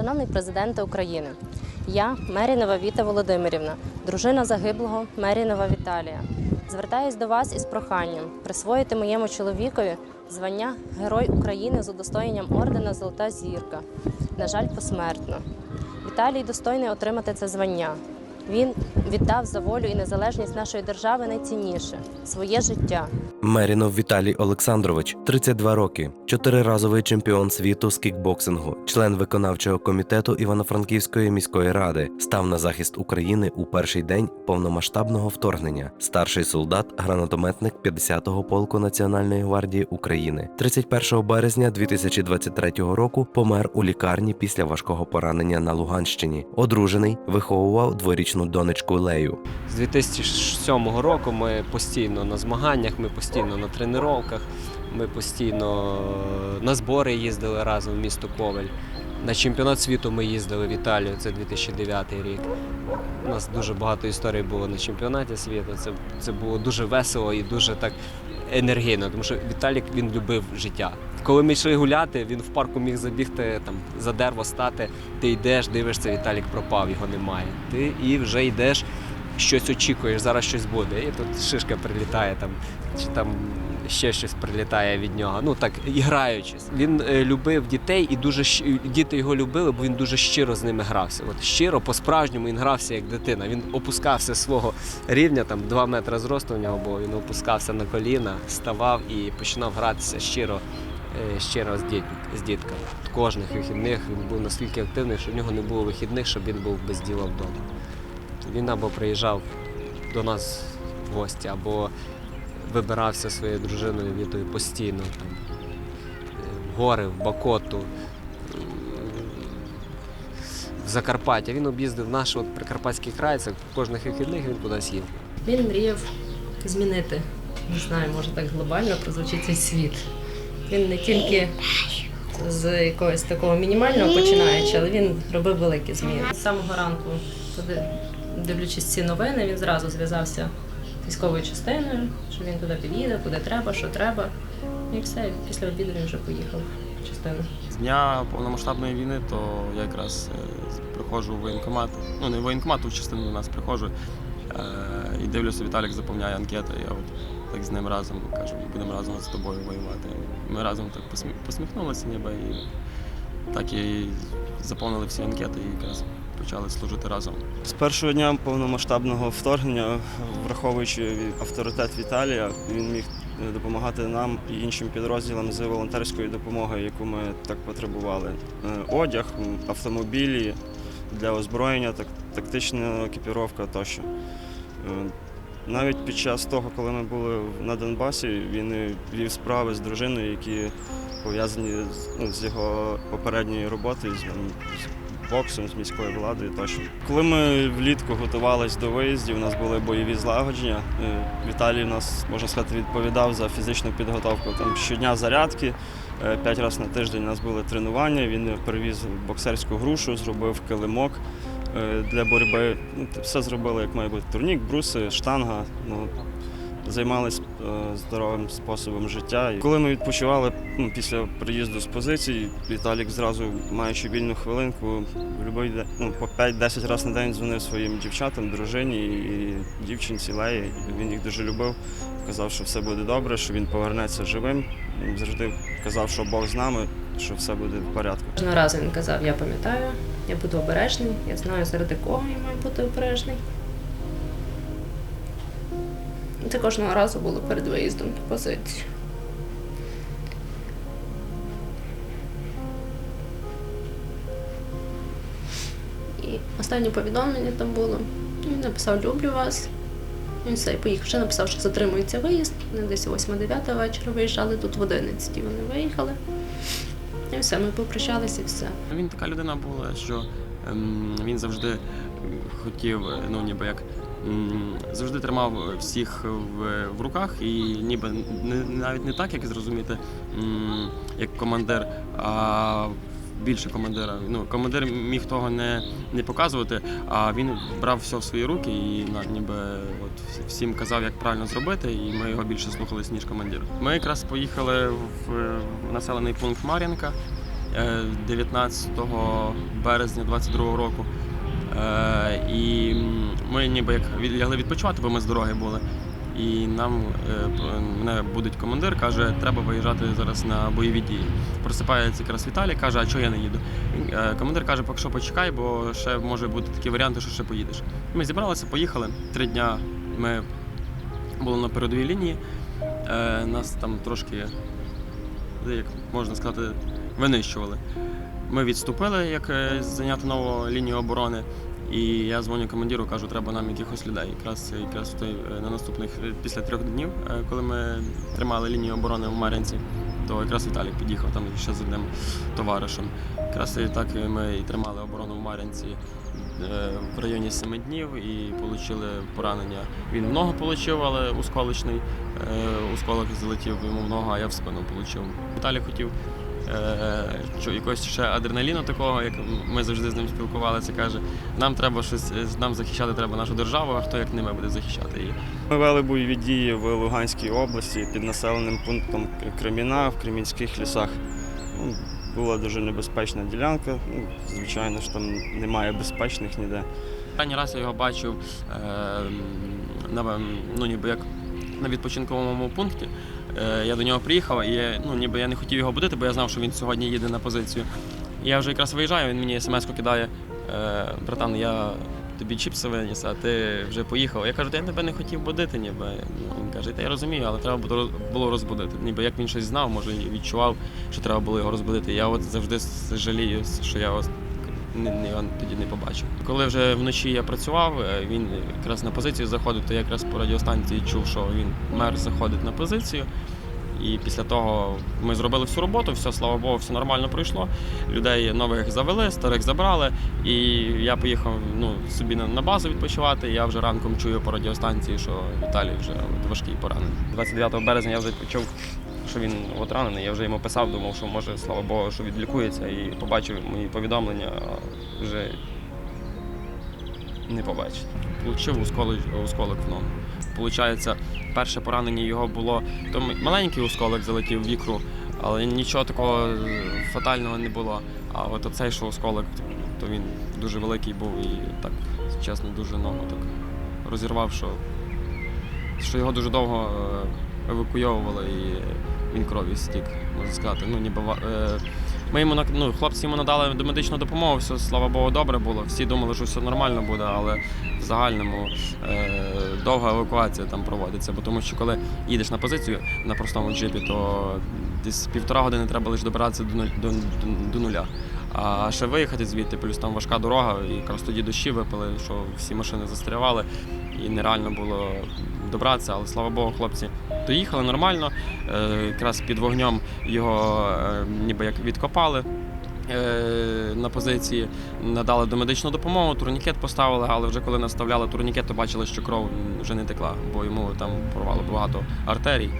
Шановний президенте України, я Мерінова Віта Володимирівна, дружина загиблого Мерінова Віталія. Звертаюсь до вас із проханням присвоїти моєму чоловікові звання Герой України з удостоєнням ордена Золота зірка. На жаль, посмертно. Віталій достойний отримати це звання. Він віддав за волю і незалежність нашої держави найцінніше своє життя. Мерінов Віталій Олександрович, 32 роки, чотириразовий чемпіон світу з кікбоксингу, член виконавчого комітету Івано-Франківської міської ради, став на захист України у перший день повномасштабного вторгнення. Старший солдат, гранатометник 50-го полку Національної гвардії України. 31 березня 2023 року помер у лікарні після важкого поранення на Луганщині. Одружений, виховував дворічну донечку Лею. З 2007 року ми постійно на змаганнях, ми постійно на тренуваннях, ми постійно на збори їздили разом в місто Ковель. На чемпіонат світу ми їздили в Італію, це 2009 рік. У нас дуже багато історій було на чемпіонаті світу. Це, це було дуже весело і дуже так енергійно, тому що Віталік він любив життя. Коли ми йшли гуляти, він в парку міг забігти там за дерево стати. Ти йдеш, дивишся, Віталік пропав, його немає. Ти і вже йдеш, щось очікуєш, зараз щось буде. І тут шишка прилітає там, чи там ще щось прилітає від нього. Ну так і граючись. Він е, любив дітей і дуже діти його любили, бо він дуже щиро з ними грався. От щиро, по-справжньому він грався як дитина. Він опускався свого рівня, там 2 метри зросту в нього було. Він опускався на коліна, ставав і починав гратися щиро. е, Щиро з, з дітками. Кожних вихідних він був настільки активний, що в нього не було вихідних, щоб він був без діла вдома. Він або приїжджав до нас в гості, або вибирався своєю дружиною Вітою постійно там, в гори, в Бакоту, в Закарпаття. Він об'їздив наш от Прикарпатський край, це кожних вихідних він кудись їв. Він мріяв змінити, не знаю, може так глобально прозвучить цей світ. Він не тільки з якогось такого мінімального починаючи, але він робив великі зміни. З самого ранку, дивлячись ці новини, він зразу зв'язався військовою частиною, що він туди під'їде, куди треба, що треба. І все, після обіду він вже поїхав в частину. З дня повномасштабної війни, то я якраз е, приходжу в воєнкомат. Ну, не в воєнкомат, а в частину до нас приходжу е, і дивлюся, Віталік заповняє анкети. Я от так з ним разом кажу, будемо разом з тобою воювати. Ми разом так посмі- посміхнулися ніби і так і заповнили всі анкети і якраз почали служити разом. З першого дня повномасштабного вторгнення, враховуючи авторитет Віталія, він міг е, допомагати нам і іншим підрозділам з волонтерською допомогою, яку ми так потребували. Е, Одяг, автомобілі для озброєння, так, тактична екіпіровка тощо. Е, Навіть під час того, коли ми були на Донбасі, він вів справи з дружиною, які пов'язані з, ну, його попередньою роботою, з боксом, з міською владою тощо. Коли ми влітку готувалися до виїздів, у нас були бойові злагодження. Е, Віталій нас, можна сказати, відповідав за фізичну підготовку. Там щодня зарядки, е, п'ять разів на тиждень у нас були тренування. Він привіз боксерську грушу, зробив килимок е, для боротьби. Ну, все зробили, як має бути. Турнік, бруси, штанга. Ну, Займалися здоровим способом життя. І коли ми відпочивали ну, після приїзду з позицій, Віталік зразу, маючи вільну хвилинку, любий ну, по 5-10 разів на день дзвонив своїм дівчатам, дружині і дівчинці Леї. Він їх дуже любив. Казав, що все буде добре, що він повернеться живим. Завжди казав, що Бог з нами, що все буде в порядку. Кожного разу він казав, я пам'ятаю, я буду обережний, я знаю, заради кого я маю бути обережний. Це кожного разу було перед виїздом на позицію. І останнє повідомлення там було. Він написав Люблю вас. Він все, поїхав. Ще написав, що затримується виїзд. Вони десь 8-9 вечора виїжджали, тут в 11 вони виїхали. І все, ми попрощалися і все. Він така людина була, що ем, він завжди хотів, ну ніби як завжди тримав всіх в, в руках, і ніби не, навіть не так, як зрозуміти, як командир, а більше командира. Ну, командир міг того не, не показувати, а він брав все в свої руки і на- ніби от всім казав, як правильно зробити, і ми його більше слухались, ніж командир. Ми якраз поїхали в, населений пункт Мар'їнка. е, 19 березня 22 року. Е, І ми ніби як лягли відпочивати, бо ми з дороги були. І нам е, мене будить командир, каже, треба виїжджати зараз на бойові дії. Просипається якраз Віталій, каже, а чого я не їду? Е, Командир каже, поки що почекай, бо ще може бути такі варіанти, що ще поїдеш. Ми зібралися, поїхали. Три дня ми були на передовій лінії. Нас там трошки, як можна сказати, винищували. Ми відступили, як е, зайняти нову лінію оборони. І я дзвоню командиру, кажу, треба нам якихось людей. Якраз якраз той, е, на наступних е, після трьох днів, коли ми тримали лінію оборони в Мар'янці, то якраз Віталій під'їхав там ще з одним товаришем. Якраз так ми і тримали оборону в Мар'янці в районі семи днів і отримали поранення. Він в ногу отримав, але усколочний. Е, Усколок залетів йому в ногу, а я в спину отримав. Віталій хотів якогось ще адреналіну такого, як ми завжди з ним спілкувалися, каже, нам треба щось, е, нам захищати треба нашу державу, а хто як не ми буде захищати її. Ми вели бойові дії в Луганській області під населеним пунктом Креміна в Кремінських лісах. Ну, Була дуже небезпечна ділянка. Ну, звичайно ж, там немає безпечних ніде. Останній раз я його бачив е, на, ну, ніби як на відпочинковому пункті. Е, я до нього приїхав, і я, ну, ніби я не хотів його будити, бо я знав, що він сьогодні їде на позицію. Я вже якраз виїжджаю, він мені смс-ку кидає. Е, Братан, я тобі чіпси виніс, а ти вже поїхав. Я кажу, я тебе не хотів будити, ніби. Він каже, та я розумію, але треба було розбудити. Ніби як він щось знав, може відчував, що треба було його розбудити. Я от завжди жалію, що я не, не, тоді не побачив. Коли вже вночі я працював, е, він якраз на позицію заходив, то я якраз по радіостанції чув, що він мер заходить на позицію. І після того ми зробили всю роботу, все, слава Богу, все нормально пройшло. Людей нових завели, старих забрали. І я поїхав ну, собі на базу відпочивати. Я вже ранком чую по радіостанції, що Віталій вже важкий поранений. 29 березня я вже почув, що він от ранений. Я вже йому писав, думав, що може, слава Богу, що відлікується, і побачив мої повідомлення, а вже не побачив. Получив осколок, в ногу. Получається, перше поранення його було. То маленький осколок залетів в ікру, але нічого такого е, фатального не було. А от оцей що осколок, то він дуже великий був і так, чесно, дуже ногу так розірвав, що, що його дуже довго е, евакуйовували і він крові стік, можна сказати. Ну, ніби, е, ми йому ну, хлопці йому надали домедичну допомогу, все, слава Богу, добре було. Всі думали, що все нормально буде, але в загальному е, довга евакуація там проводиться. Бо тому що коли їдеш на позицію на простому джипі, то десь півтора години треба лише добиратися до, до, до, до нуля. А ще виїхати звідти, плюс там важка дорога, і якраз тоді дощі випали, що всі машини застрявали, і нереально було добратися. Але слава Богу, хлопці доїхали нормально. Е, якраз під вогнем його е, ніби як відкопали. е, На позиції надали домедичну допомогу, турнікет поставили, але вже коли наставляли турнікет, то бачили, що кров вже не текла, бо йому там порвало багато артерій.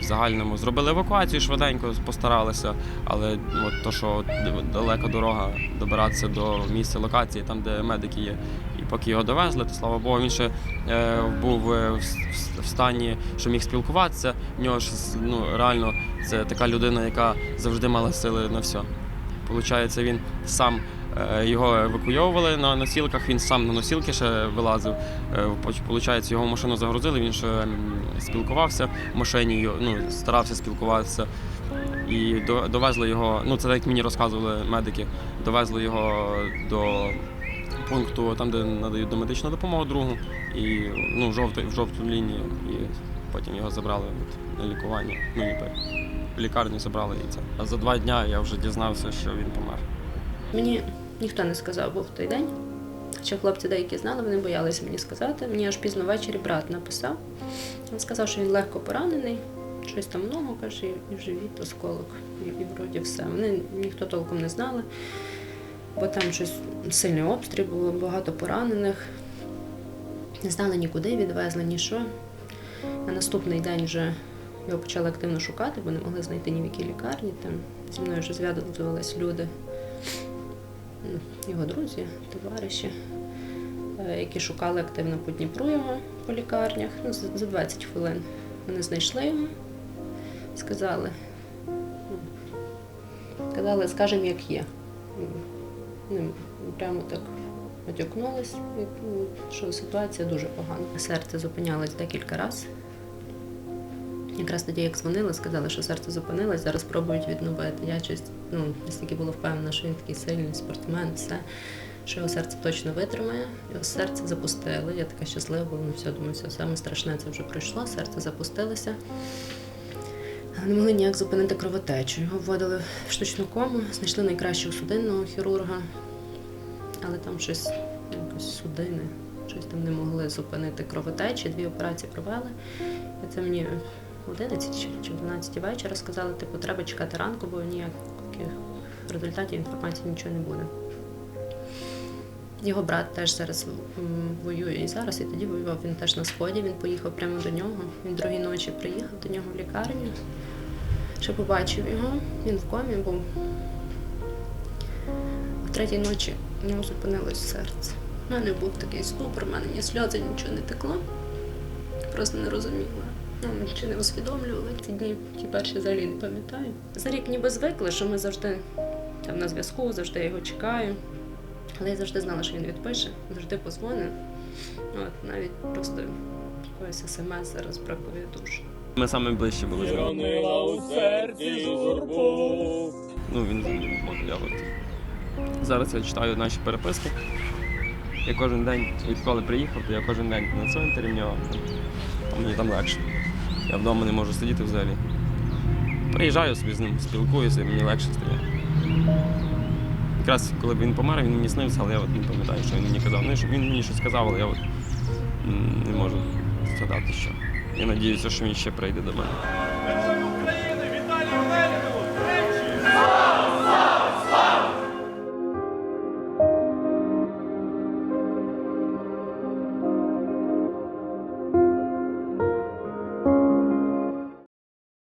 В загальному зробили евакуацію швиденько, постаралися, але от то, що далека дорога добиратися до місця локації, там де медики є. І поки його довезли, то слава Богу, він ще е, був е, в, стані, що міг спілкуватися. В нього ж ну, реально це така людина, яка завжди мала сили на все. Получається, він сам його евакуйовували на носілках, він сам на носілки ще вилазив. Е, Получається, його машину загрузили, він ще спілкувався в машині, ну, старався спілкуватися. І довезли його, ну це як мені розказували медики, довезли його до пункту, там, де надають домедичну допомогу другу, і ну, в, жовту, в жовту лінію, і потім його забрали на лікування. Ну, ніби в лікарню забрали і це. А за два дні я вже дізнався, що він помер. Мені ніхто не сказав був той день. Хоча хлопці деякі знали, вони боялися мені сказати. Мені аж пізно ввечері брат написав. Він сказав, що він легко поранений, щось там ногу, каже, і в живіт, осколок, і, і вроді все. Вони ніхто толком не знали, бо там щось сильний обстріл, було багато поранених. Не знали нікуди, відвезли, ні що. На наступний день вже його почали активно шукати, бо не могли знайти ні в якій лікарні. Там зі мною вже зв'язувалися люди його друзі, товариші, е, які шукали активно по Дніпру його по лікарнях. Ну, за за 20 хвилин вони знайшли його, сказали, ну, Казали, скажемо, як є. М, Прямо так натякнулись, як, ну, що ситуація дуже погана. Серце зупинялось декілька разів. Якраз тоді, як дзвонили, сказали, що серце зупинилось, зараз пробують відновити. Я щось ну, настільки була впевнена, що він такий сильний спортсмен, все, що його серце точно витримає. Його серце запустили. Я така щаслива була, ну все, думаю, все, саме страшне це вже пройшло, серце запустилося. Не могли ніяк зупинити кровотечу. Його вводили в штучну кому, знайшли найкращого судинного хірурга, але там щось, якось судини, щось там не могли зупинити кровотечі. Дві операції провели. І це мені в 11 чи- чи 12 вечора сказали, типу, треба чекати ранку, бо ніяких результатів інформації нічого не буде. Його брат теж зараз воює і зараз, і тоді воював він теж на сході. Він поїхав прямо до нього. Він другій ночі приїхав до нього в лікарню. Ще побачив його, він в комі був. В третій ночі в нього зупинилось серце. У мене був такий ступор, в мене ні сльози, нічого не текло. Просто не розуміла. Ну, чи не усвідомлювала ці дні, ті перші взагалі не пам'ятаю. За рік ніби звикли, що ми завжди там на зв'язку, завжди я його чекаю. Але я завжди знала, що він відпише, завжди позвонить. От, навіть просто якоїсь смс зараз бракує дуже. Ми саме ближче були з ним. Ну, він я от. Зараз я читаю наші переписки. Я кожен день, відколи приїхав, то я кожен день на цвинтарі в нього. А мені там легше. Я вдома не можу сидіти взагалі. Приїжджаю собі з ним, спілкуюся, мені легше стає. Якраз коли він помер, він мені снився, але я от не пам'ятаю, що він мені казав. Ну, він мені щось сказав, але я от не можу згадати, що. Я сподіваюся, що він ще прийде до мене.